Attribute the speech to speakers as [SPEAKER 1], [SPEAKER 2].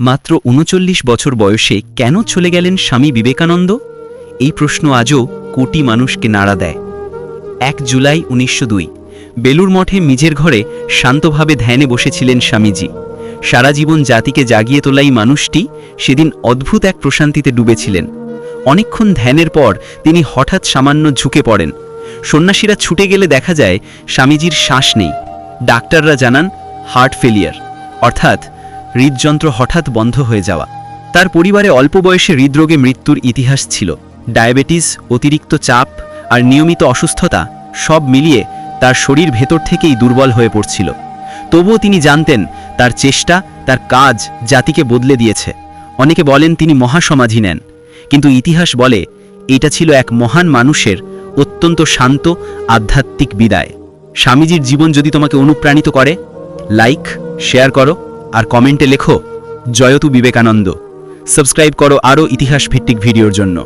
[SPEAKER 1] মাত্র উনচল্লিশ বছর বয়সে কেন চলে গেলেন স্বামী বিবেকানন্দ? এই প্রশ্ন আজও কোটি মানুষকে নাড়া দেয়। এক জুলাই উনিশশো দুই, বেলুর মঠে নিজের ঘরে শান্তভাবে ধ্যানে বসেছিলেন স্বামীজি। সারা জীবন জাতিকে জাগিয়ে তোলাই মানুষটি সেদিন অদ্ভুত এক প্রশান্তিতে ডুবেছিলেন। অনেকক্ষণ ধ্যানের পর তিনি হঠাৎ সামান্য ঝুঁকে পড়েন। সন্ন্যাসীরা ছুটে গেলে দেখা যায় স্বামীজির শ্বাস নেই। ডাক্তাররা জানান, হার্ট ফেলিয়ার। অর্থাৎ হৃদযন্ত্র হঠাৎ বন্ধ হয়ে যাওয়া। তার পরিবারে অল্প বয়সে হৃদরোগে মৃত্যুর ইতিহাস ছিল। ডায়াবেটিস, অতিরিক্ত চাপ আর নিয়মিত অসুস্থতা সব মিলিয়ে তার শরীর ভেতর থেকেই দুর্বল হয়ে পড়ছিল। তবুও তিনি জানতেন তার চেষ্টা, তার কাজ জাতিকে বদলে দিয়েছে। অনেকে বলেন তিনি মহাসমাধি নেন। কিন্তু ইতিহাস বলে এটা ছিল এক মহান মানুষের অত্যন্ত শান্ত, আধ্যাত্মিক বিদায়। স্বামীজির জীবন যদি তোমাকে অনুপ্রাণিত করে লাইক শেয়ার করো। আর কমেন্টে লেখো জয়তু বিবেকানন্দ। সাবস্ক্রাইব করো আরও ইতিহাস ভিত্তিক ভিডিওর জন্য।